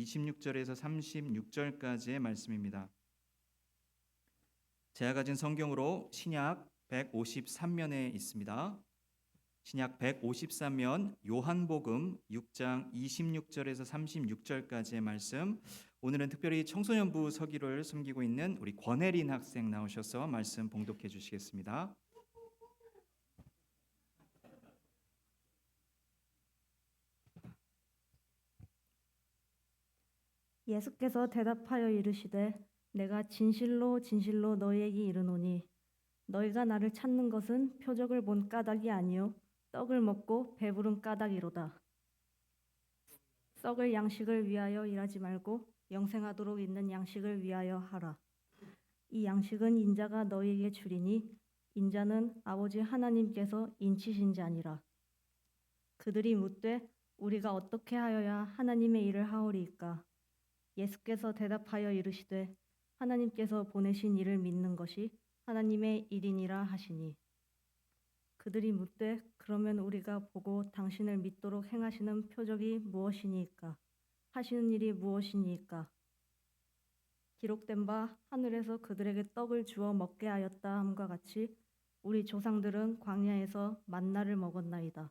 26절에서 36절까지의 말씀입니다. 제가 가진 성경으로 신약 153면에 있습니다. 신약 153면 요한복음 6장 26절에서 36절까지의 말씀. 오늘은 특별히 청소년부 서기를 섬기고 있는 우리 권혜린 학생 나오셔서 말씀 봉독해 주시겠습니다. 예수께서 대답하여 이르시되 내가 진실로 진실로 너희에게 이르노니 너희가 나를 찾는 것은 표적을 본 까닭이 아니요 떡을 먹고 배부른 까닭이로다. 썩을 양식을 위하여 일하지 말고 영생하도록 있는 양식을 위하여 하라. 이 양식은 인자가 너희에게 주리니 인자는 아버지 하나님께서 인치신 자니라. 그들이 묻되 우리가 어떻게 하여야 하나님의 일을 하오리이까? 예수께서 대답하여 이르시되 하나님께서 보내신 이를 믿는 것이 하나님의 일이니라 하시니. 그들이 묻되 그러면 우리가 보고 당신을 믿도록 행하시는 표적이 무엇이니까? 하시는 일이 무엇이니까? 기록된 바 하늘에서 그들에게 떡을 주어 먹게 하였다 함과 같이 우리 조상들은 광야에서 만나를 먹었나이다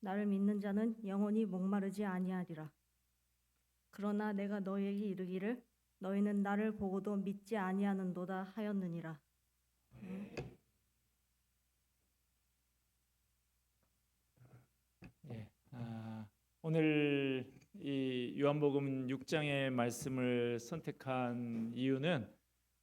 나를 믿는 자는 영원히 목마르지 아니하리라 그러나 내가 너희에게 이르기를 너희는 나를 보고도 믿지 아니하는도다 하였느니라. 예, 아, 오늘 이 요한복음 6장의 말씀을 선택한 이유는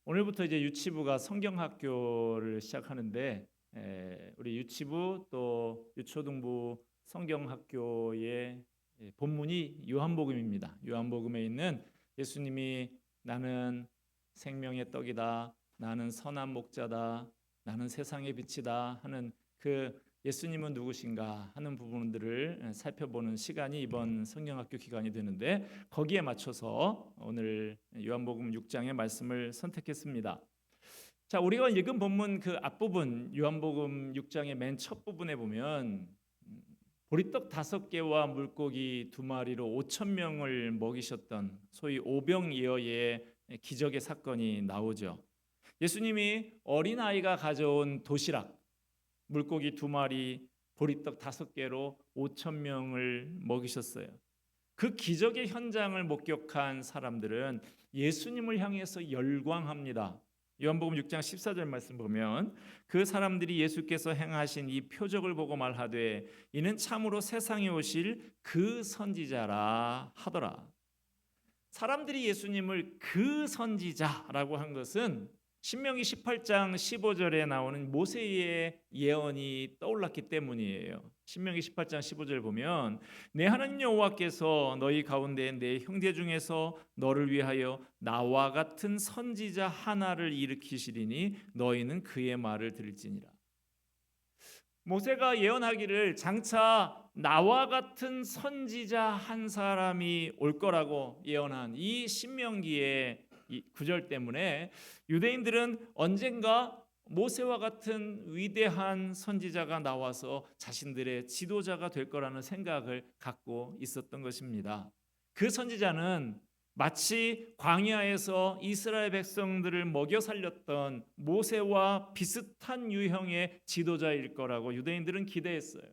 오늘부터 이제 유치부가 성경학교를 시작하는데 에, 우리 유치부 또 유초등부 성경학교의 예, 본문이 요한복음입니다. 요한복음에 있는 예수님이 나는 생명의 떡이다, 나는 선한 목자다, 나는 세상의 빛이다 하는 그 예수님은 누구신가 하는 부분들을 살펴보는 시간이 이번 성경학교 기간이 되는데 거기에 맞춰서 오늘 요한복음 6장의 말씀을 선택했습니다. 자, 우리가 읽은 본문 그 앞부분 요한복음 6장의 맨 첫 부분에 보면 음, 보리떡 다섯 개와 물고기 두 마리로 5천 명을 먹이셨던 소위 오병이어의 기적의 사건이 나오죠. 예수님이 어린 아이가 가져온 도시락 물고기 두 마리, 보리떡 다섯 개로 5천 명을 먹이셨어요. 그 기적의 현장을 목격한 사람들은 예수님을 향해서 열광합니다. 요한복음 6장 14절 말씀 보면 그 사람들이 예수께서 행하신 이 표적을 보고 말하되 이는 참으로 세상에 오실 그 선지자라 하더라. 사람들이 예수님을 그 선지자라고 한 것은 신명기 18장 15절에 나오는 모세의 예언이 떠올랐기 때문이에요. 신명기 18장 15절 보면 내 하나님 여호와께서 너희 가운데 내 형제 중에서 너를 위하여 나와 같은 선지자 하나를 일으키시리니 너희는 그의 말을 들을지니라. 모세가 예언하기를 장차 나와 같은 선지자 한 사람이 올 거라고 예언한 이 신명기의 이 구절 때문에 유대인들은 언젠가 모세와 같은 위대한 선지자가 나와서 자신들의 지도자가 될 거라는 생각을 갖고 있었던 것입니다. 그 선지자는 마치 광야에서 이스라엘 백성들을 먹여 살렸던 모세와 비슷한 유형의 지도자일 거라고 유대인들은 기대했어요.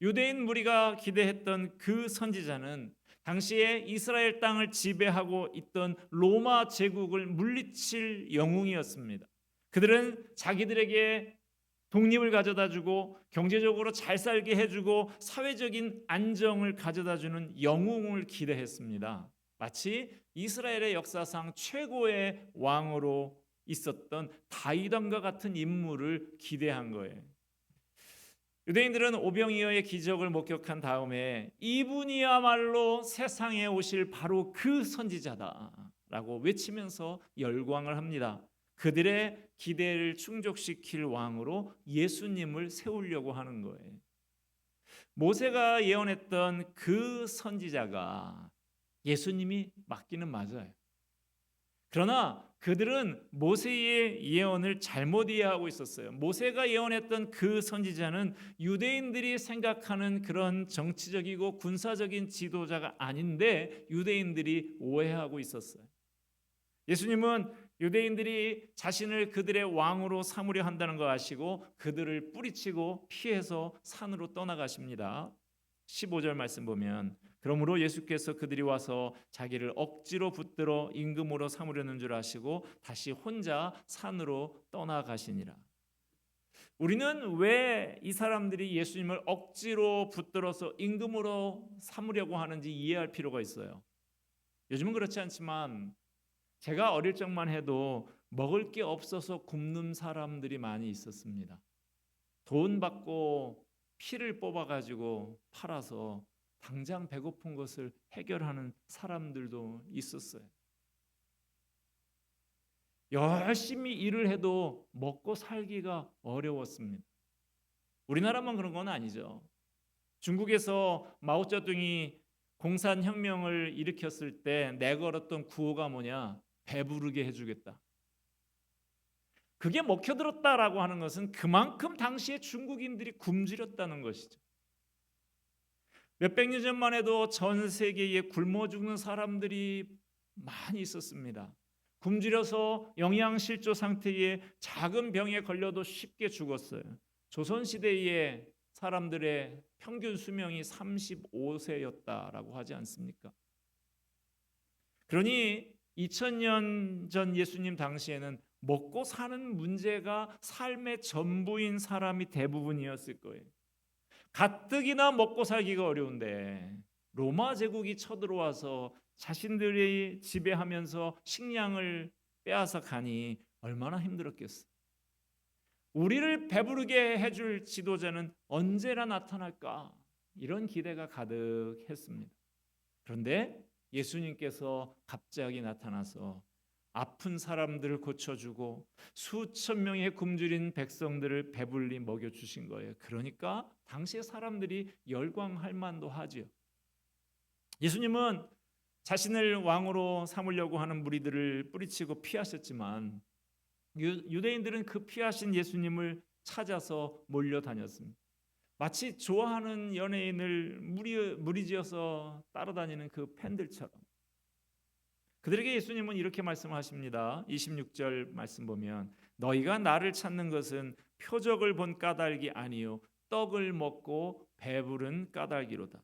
유대인 무리가 기대했던 그 선지자는 당시에 이스라엘 땅을 지배하고 있던 로마 제국을 물리칠 영웅이었습니다. 그들은 자기들에게 독립을 가져다 주고 경제적으로 잘 살게 해주고 사회적인 안정을 가져다 주는 영웅을 기대했습니다. 마치 이스라엘의 역사상 최고의 왕으로 있었던 다윗 왕과 같은 인물을 기대한 거예요. 유대인들은 오병이어의 기적을 목격한 다음에 이분이야말로 세상에 오실 바로 그 선지자다라고 외치면서 열광을 합니다. 그들의 기대를 충족시킬 왕으로 예수님을 세우려고 하는 거예요. 모세가 예언했던 그 선지자가 예수님이 맞기는 맞아요. 그러나 그들은 모세의 예언을 잘못 이해하고 있었어요. 모세가 예언했던 그 선지자는 유대인들이 생각하는 그런 정치적이고 군사적인 지도자가 아닌데 유대인들이 오해하고 있었어요. 예수님은 유대인들이 자신을 그들의 왕으로 삼으려 한다는 거 아시고 그들을 뿌리치고 피해서 산으로 떠나가십니다. 15절 말씀 보면 그러므로 예수께서 그들이 와서 자기를 억지로 붙들어 임금으로 삼으려는 줄 아시고 다시 혼자 산으로 떠나가시니라. 우리는 왜 이 사람들이 예수님을 억지로 붙들어서 임금으로 삼으려고 하는지 이해할 필요가 있어요. 요즘은 그렇지 않지만 제가 어릴 적만 해도 먹을 게 없어서 굶는 사람들이 많이 있었습니다. 돈 받고 피를 뽑아 가지고 팔아서 당장 배고픈 것을 해결하는 사람들도 있었어요. 열심히 일을 해도 먹고 살기가 어려웠습니다. 우리나라만 그런 건 아니죠. 중국에서 마오쩌둥이 공산혁명을 일으켰을 때 내걸었던 구호가 뭐냐? 배부르게 해주겠다. 그게 먹혀들었다라고 하는 것은 그만큼 당시에 중국인들이 굶주렸다는 것이죠. 몇백 년 전만 해도 전 세계에 굶어 죽는 사람들이 많이 있었습니다. 굶주려서 영양실조 상태에 작은 병에 걸려도 쉽게 죽었어요. 조선 시대에 사람들의 평균 수명이 35세였다라고 하지 않습니까? 그러니 2000년 전 예수님 당시에는 먹고 사는 문제가 삶의 전부인 사람이 대부분이었을 거예요. 가뜩이나 먹고 살기가 어려운데 로마 제국이 쳐들어와서 자신들이 지배하면서 식량을 빼앗아 가니 얼마나 힘들었겠어. 우리를 배부르게 해줄 지도자는 언제나 나타날까 이런 기대가 가득했습니다. 그런데 예수님께서 갑자기 나타나서 아픈 사람들을 고쳐주고 수천 명의 굶주린 백성들을 배불리 먹여주신 거예요. 그러니까 당시의 사람들이 열광할 만도 하지요. 예수님은 자신을 왕으로 삼으려고 하는 무리들을 뿌리치고 피하셨지만 유대인들은 그 피하신 예수님을 찾아서 몰려다녔습니다. 마치 좋아하는 연예인을 무리, 무리지어서 따라다니는 그 팬들처럼 그들에게 예수님은 이렇게 말씀하십니다. 26절 말씀 보면 너희가 나를 찾는 것은 표적을 본 까닭이 아니요 떡을 먹고 배부른 까닭이로다.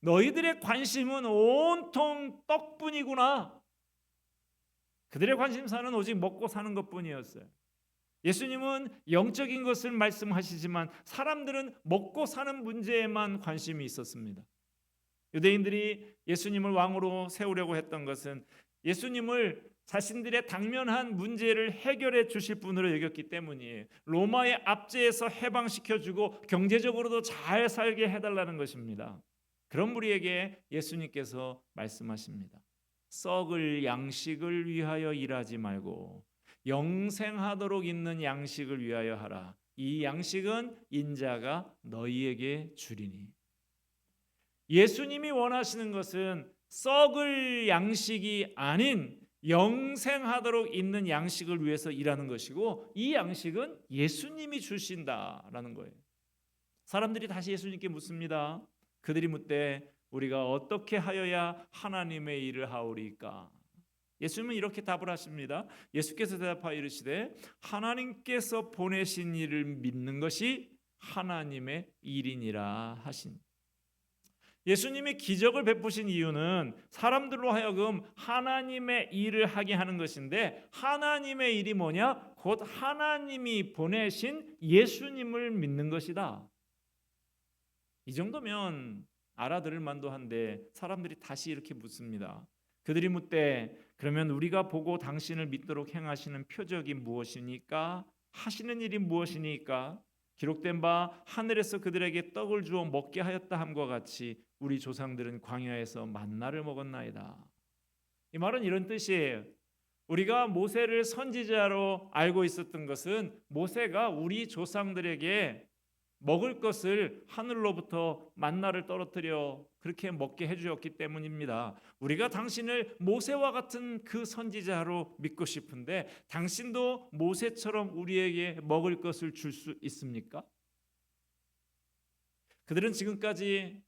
너희들의 관심은 온통 떡뿐이구나. 그들의 관심사는 오직 먹고 사는 것뿐이었어요. 예수님은 영적인 것을 말씀하시지만 사람들은 먹고 사는 문제에만 관심이 있었습니다. 유대인들이 예수님을 왕으로 세우려고 했던 것은 예수님을 자신들의 당면한 문제를 해결해 주실 분으로 여겼기 때문이에요. 로마의 압제에서 해방시켜 주고 경제적으로도 잘 살게 해 달라는 것입니다. 그런 무리에게 예수님께서 말씀하십니다. 썩을 양식을 위하여 일하지 말고 영생하도록 있는 양식을 위하여 하라. 이 양식은 인자가 너희에게 주리니. 예수님이 원하시는 것은 썩을 양식이 아닌 영생하도록 있는 양식을 위해서 일하는 것이고 이 양식은 예수님이 주신다라는 거예요. 사람들이 다시 예수님께 묻습니다. 그들이 묻되 우리가 어떻게 하여야 하나님의 일을 하오리까? 예수님은 이렇게 답을 하십니다. 예수께서 대답하여 이르시되 하나님께서 보내신 일을 믿는 것이 하나님의 일이니라 하신. 예수님이 기적을 베푸신 이유는 사람들로 하여금 하나님의 일을 하게 하는 것인데 하나님의 일이 뭐냐? 곧 하나님이 보내신 예수님을 믿는 것이다. 이 정도면 알아들을 만도 한데 사람들이 다시 이렇게 묻습니다. 그들이 묻되 그러면 우리가 보고 당신을 믿도록 행하시는 표적이 무엇이니까 하시는 일이 무엇이니까 기록된 바 하늘에서 그들에게 떡을 주어 먹게 하였다 함과 같이 우리 조상들은 광야에서 만나를 먹었나이다. 이 말은 이런 뜻이에요. 우리가 모세를 선지자로 알고 있었던 것은 모세가 우리 조상들에게 먹을 것을 하늘로부터 만나를 떨어뜨려 그렇게 먹게 해주었기 때문입니다. 우리가 당신을 모세와 같은 그 선지자로 믿고 싶은데 당신도 모세처럼 우리에게 먹을 것을 줄 수 있습니까? 그들은 지금까지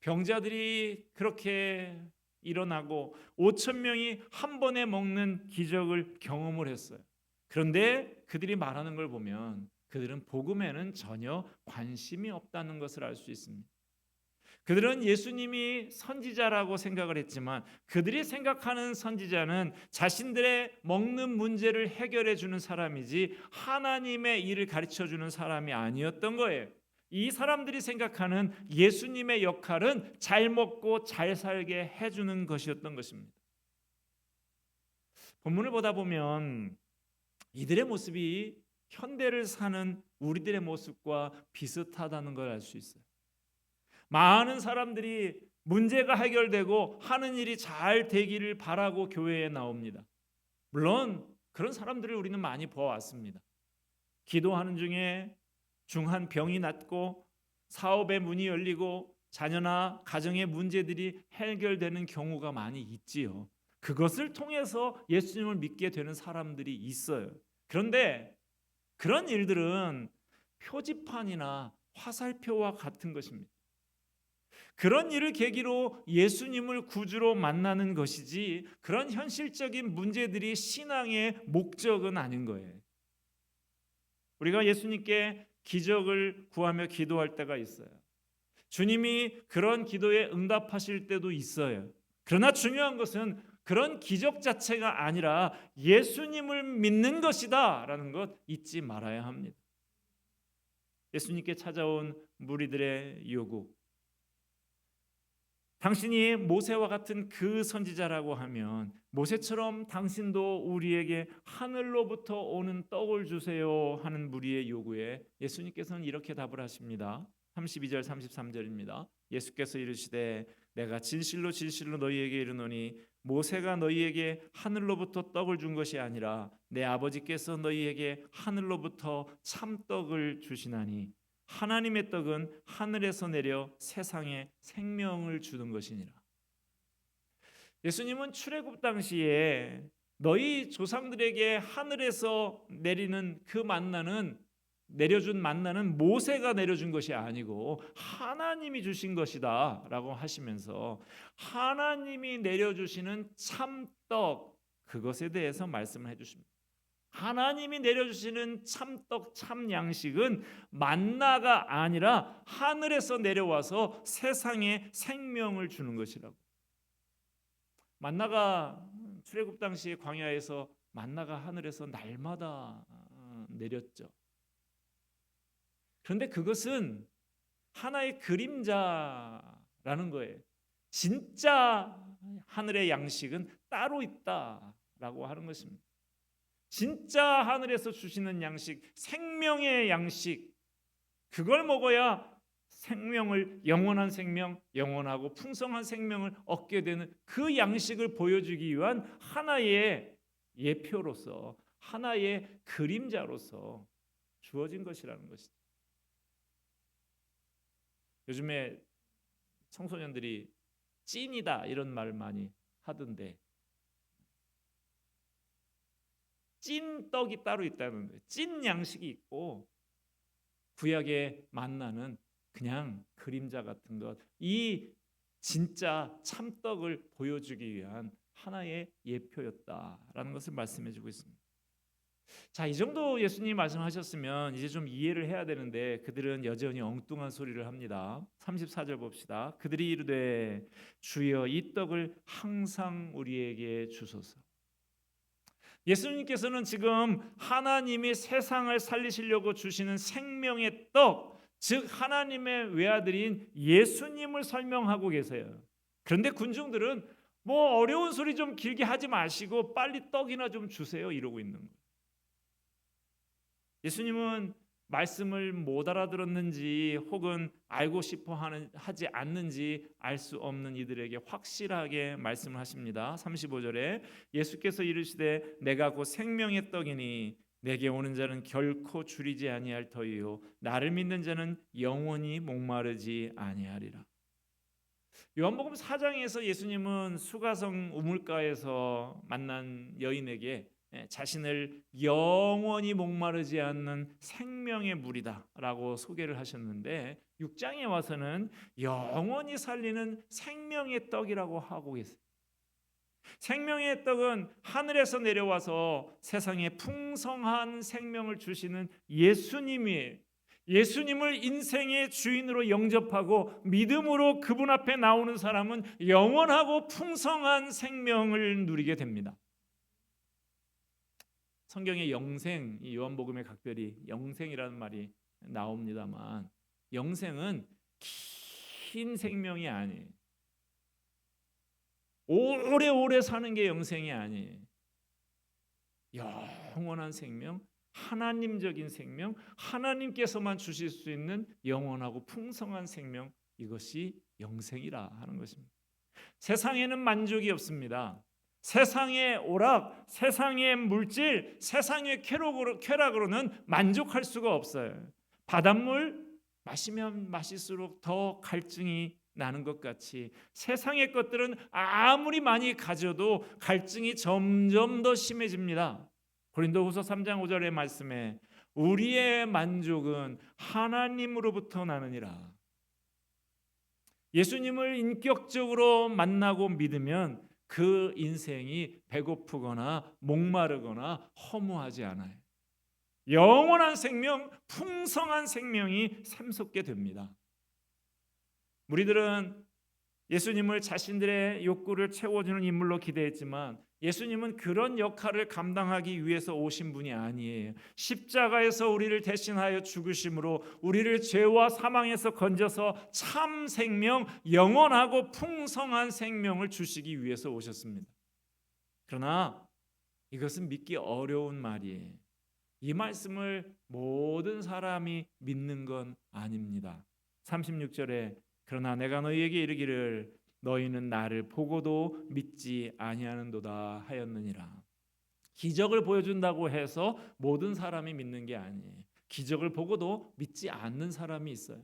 병자들이 그렇게 일어나고 5천 명이 한 번에 먹는 기적을 경험을 했어요. 그런데 그들이 말하는 걸 보면 그들은 복음에는 전혀 관심이 없다는 것을 알 수 있습니다. 그들은 예수님이 선지자라고 생각을 했지만 그들이 생각하는 선지자는 자신들의 먹는 문제를 해결해 주는 사람이지 하나님의 일을 가르쳐 주는 사람이 아니었던 거예요. 이 사람들이 생각하는 예수님의 역할은 잘 먹고 잘 살게 해주는 것이었던 것입니다. 본문을 보다 보면 이들의 모습이 현대를 사는 우리들의 모습과 비슷하다는 걸 알 수 있어요. 많은 사람들이 문제가 해결되고 하는 일이 잘 되기를 바라고 교회에 나옵니다. 물론 그런 사람들을 우리는 많이 보아왔습니다. 기도하는 중에 중한 병이 낫고 사업의 문이 열리고 자녀나 가정의 문제들이 해결되는 경우가 많이 있지요. 그것을 통해서 예수님을 믿게 되는 사람들이 있어요. 그런데 그런 일들은 표지판이나 화살표와 같은 것입니다. 그런 일을 계기로 예수님을 구주로 만나는 것이지 그런 현실적인 문제들이 신앙의 목적은 아닌 거예요. 우리가 예수님께 기적을 구하며 기도할 때가 있어요. 주님이 그런 기도에 응답하실 때도 있어요. 그러나 중요한 것은 그런 기적 자체가 아니라 예수님을 믿는 것이다라는 것 잊지 말아야 합니다. 예수님께 찾아온 무리들의 요구. 당신이 모세와 같은 그 선지자라고 하면 모세처럼 당신도 우리에게 하늘로부터 오는 떡을 주세요 하는 무리의 요구에 예수님께서는 이렇게 답을 하십니다. 32절 33절입니다. 예수께서 이르시되 내가 진실로 진실로 너희에게 이르노니 모세가 너희에게 하늘로부터 떡을 준 것이 아니라 내 아버지께서 너희에게 하늘로부터 참떡을 주시나니 하나님의 떡은 하늘에서 내려 세상에 생명을 주는 것이니라. 예수님은 출애굽 당시에 너희 조상들에게 하늘에서 내리는 그 만나는 내려준 만나는 모세가 내려준 것이 아니고 하나님이 주신 것이다라고 하시면서 하나님이 내려주시는 참떡 그것에 대해서 말씀을 해주십니다. 하나님이 내려주시는 참떡 참 양식은 만나가 아니라 하늘에서 내려와서 세상에 생명을 주는 것이라고. 만나가 출애굽 당시 광야에서 만나가 하늘에서 날마다 어, 내렸죠. 그런데 그것은 하나의 그림자라는 거예요. 진짜 하늘의 양식은 따로 있다라고 하는 것입니다. 진짜 하늘에서 주시는 양식, 생명의 양식, 그걸 먹어야 생명을 영원한 생명, 영원하고 풍성한 생명을 얻게 되는 그 양식을 보여주기 위한 하나의 예표로서 하나의 그림자로서 주어진 것이라는 것이죠. 요즘에 청소년들이 찐이다 이런 말 많이 하던데 찐 떡이 따로 있다는 거예요. 찐 양식이 있고 구약의 만나는 그냥 그림자 같은 것. 이 진짜 참떡을 보여주기 위한 하나의 예표였다라는 것을 말씀해 주고 있습니다. 자, 이 정도 예수님이 말씀하셨으면 이제 좀 이해를 해야 되는데 그들은 여전히 엉뚱한 소리를 합니다. 34절 봅시다. 그들이 이르되 주여 이 떡을 항상 우리에게 주소서. 예수님께서는 지금 하나님이 세상을 살리시려고 주시는 생명의 떡, 즉 하나님의 외아들인 예수님을 설명하고 계세요. 그런데 군중들은 뭐 어려운 소리 좀 길게 하지 마시고 빨리 떡이나 좀 주세요 이러고 있는 거예요. 예수님은 말씀을 못 알아들었는지 혹은 알고 싶어 하는 하지 않는지 알 수 없는 이들에게 확실하게 말씀을 하십니다. 35절에 예수께서 이르시되 내가 곧 생명의 떡이니 내게 오는 자는 결코 줄이지 아니할 터이요 나를 믿는 자는 영원히 목마르지 아니하리라. 요한복음 4장에서 예수님은 수가성 우물가에서 만난 여인에게 예, 자신을 영원히 목마르지 않는 생명의 물이다라고 소개를 하셨는데 6장에 와서는 영원히 살리는 생명의 떡이라고 하고 계세요. 생명의 떡은 하늘에서 내려와서 세상에 풍성한 생명을 주시는 예수님이 예수님을 인생의 주인으로 영접하고 믿음으로 그분 앞에 나오는 사람은 영원하고 풍성한 생명을 누리게 됩니다. 성경에 영생, 이 요한복음에 각별히 영생이라는 말이 나옵니다만 영생은 긴 생명이 아니에요. 오래오래 사는 게 영생이 아니에요. 영원한 생명, 하나님적인 생명, 하나님께서만 주실 수 있는 영원하고 풍성한 생명 이것이 영생이라 하는 것입니다. 세상에는 만족이 없습니다. 세상의 오락, 세상의 물질, 세상의 쾌락으로, 쾌락으로는 만족할 수가 없어요. 바닷물 마시면 마실수록 더 갈증이 나는 것 같이 세상의 것들은 아무리 많이 가져도 갈증이 점점 더 심해집니다. 고린도후서 3장 5절의 말씀에 우리의 만족은 하나님으로부터 나느니라. 예수님을 인격적으로 만나고 믿으면 그 인생이 배고프거나 목마르거나 허무하지 않아요. 영원한 생명, 풍성한 생명이 샘솟게 됩니다. 우리들은 예수님을 자신들의 욕구를 채워주는 인물로 기대했지만 예수님은 그런 역할을 감당하기 위해서 오신 분이 아니에요. 십자가에서 우리를 대신하여 죽으심으로 우리를 죄와 사망에서 건져서 참 생명, 영원하고 풍성한 생명을 주시기 위해서 오셨습니다. 그러나 이것은 믿기 어려운 말이에요. 이 말씀을 모든 사람이 믿는 건 아닙니다. 36절에 그러나 내가 너희에게 이르기를 너희는 나를 보고도 믿지 아니하는도다 하였느니라. 기적을 보여준다고 해서 모든 사람이 믿는 게 아니에요. 기적을 보고도 믿지 않는 사람이 있어요.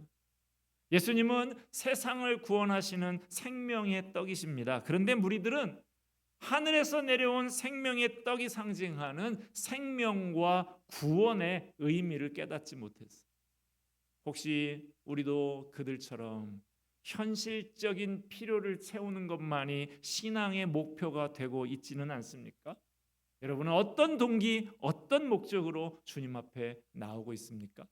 예수님은 세상을 구원하시는 생명의 떡이십니다. 그런데 무리들은 하늘에서 내려온 생명의 떡이 상징하는 생명과 구원의 의미를 깨닫지 못했어요. 혹시 우리도 그들처럼 현실적인 필요를 채우는 것만이 신앙의 목표가 되고 있지는 않습니까? 여러분은 어떤 동기, 어떤 목적으로 주님 앞에 나오고 있습니까?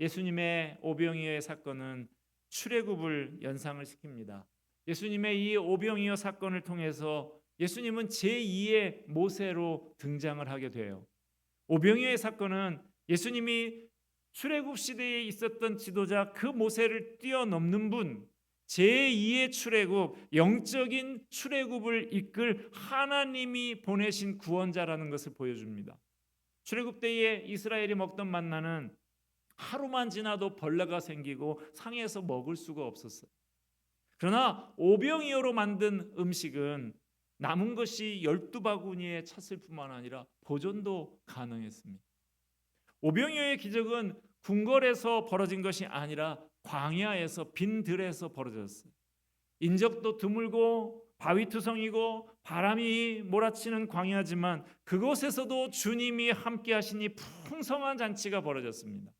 예수님의 오병이어의 사건은 출애굽을 연상을 시킵니다. 예수님의 이 오병이어 사건을 통해서 예수님은 제2의 모세로 등장을 하게 돼요. 오병이어의 사건은 예수님이 출애굽 시대에 있었던 지도자 그 모세를 뛰어넘는 분 제2의 출애굽 영적인 출애굽을 이끌 하나님이 보내신 구원자라는 것을 보여줍니다. 출애굽 때에 이스라엘이 먹던 만나는 하루만 지나도 벌레가 생기고 상에서 먹을 수가 없었어요. 그러나 오병이어로 만든 음식은 남은 것이 열두 바구니에 찼을 뿐만 아니라 보존도 가능했습니다. 오병이어의 기적은 궁궐에서 벌어진 것이 아니라 광야에서 빈 들에서 벌어졌어요. 인적도 드물고 바위투성이고 바람이 몰아치는 광야지만 그곳에서도 주님이 함께 하시니 풍성한 잔치가 벌어졌습니다.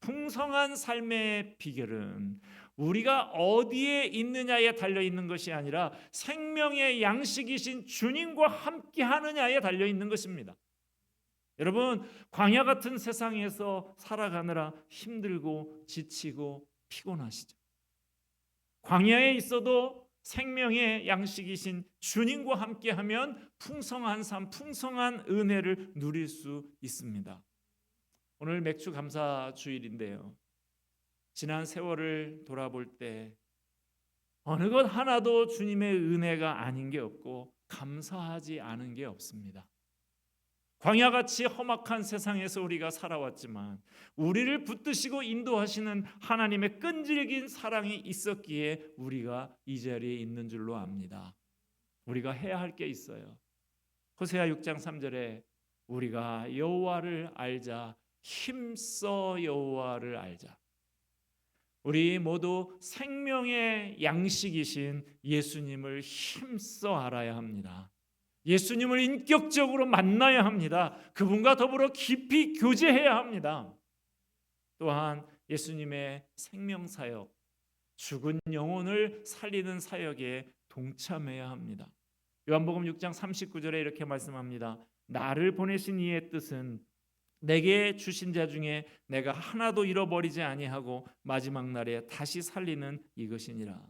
풍성한 삶의 비결은 우리가 어디에 있느냐에 달려 있는 것이 아니라 생명의 양식이신 주님과 함께 하느냐에 달려 있는 것입니다. 여러분 광야 같은 세상에서 살아가느라 힘들고 지치고 피곤하시죠. 광야에 있어도 생명의 양식이신 주님과 함께하면 풍성한 삶, 풍성한 은혜를 누릴 수 있습니다. 오늘 맥주 감사 주일인데요. 지난 세월을 돌아볼 때 어느 것 하나도 주님의 은혜가 아닌 게 없고 감사하지 않은 게 없습니다. 광야같이 험악한 세상에서 우리가 살아왔지만 우리를 붙드시고 인도하시는 하나님의 끈질긴 사랑이 있었기에 우리가 이 자리에 있는 줄로 압니다. 우리가 해야 할 게 있어요. 호세아 6장 3절에 우리가 여호와를 알자 힘써 여호와를 알자. 우리 모두 생명의 양식이신 예수님을 힘써 알아야 합니다. 예수님을 인격적으로 만나야 합니다. 그분과 더불어 깊이 교제해야 합니다. 또한 예수님의 생명 사역, 죽은 영혼을 살리는 사역에 동참해야 합니다. 요한복음 6장 39절에 이렇게 말씀합니다. 나를 보내신 이의 뜻은 내게 주신 자 중에 내가 하나도 잃어버리지 아니하고 마지막 날에 다시 살리는 이것이니라.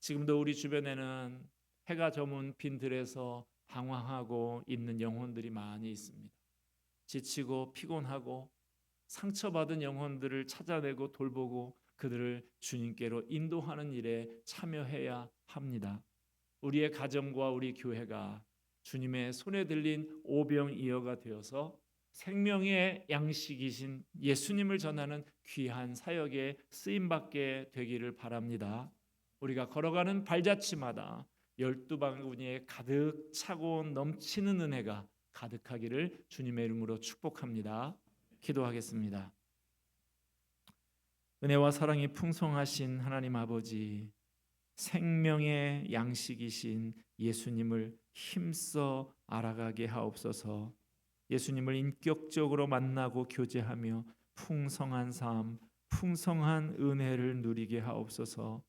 지금도 우리 주변에는 해가 저문 빈들에서 방황하고 있는 영혼들이 많이 있습니다. 지치고 피곤하고 상처받은 영혼들을 찾아내고 돌보고 그들을 주님께로 인도하는 일에 참여해야 합니다. 우리의 가정과 우리 교회가 주님의 손에 들린 오병이어가 되어서 생명의 양식이신 예수님을 전하는 귀한 사역에 쓰임 받게 되기를 바랍니다. 우리가 걸어가는 발자취마다 열두 방울이에 가득 차고 넘치는 은혜가 가득하기를 주님의 이름으로 축복합니다. 기도하겠습니다. 은혜와 사랑이 풍성하신 하나님 아버지 생명의 양식이신 예수님을 힘써 알아가게 하옵소서. 예수님을 인격적으로 만나고 교제하며 풍성한 삶, 풍성한 은혜를 누리게 하옵소서.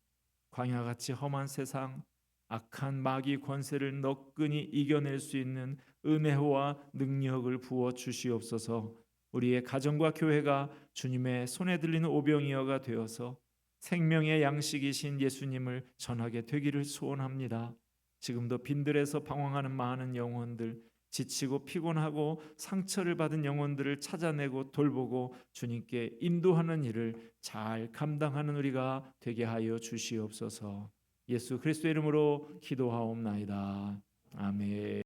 광야같이 험한 세상, 악한 마귀 권세를 너끈히 이겨낼 수 있는 은혜와 능력을 부어 주시옵소서. 우리의 가정과 교회가 주님의 손에 들리는 오병이어가 되어서 생명의 양식이신 예수님을 전하게 되기를 소원합니다. 지금도 빈들에서 방황하는 많은 영혼들, 지치고 피곤하고 상처를 받은 영혼들을 찾아내고 돌보고 주님께 인도하는 일을 잘 감당하는 우리가 되게 하여 주시옵소서. 예수 그리스도의 이름으로 기도하옵나이다. 아멘.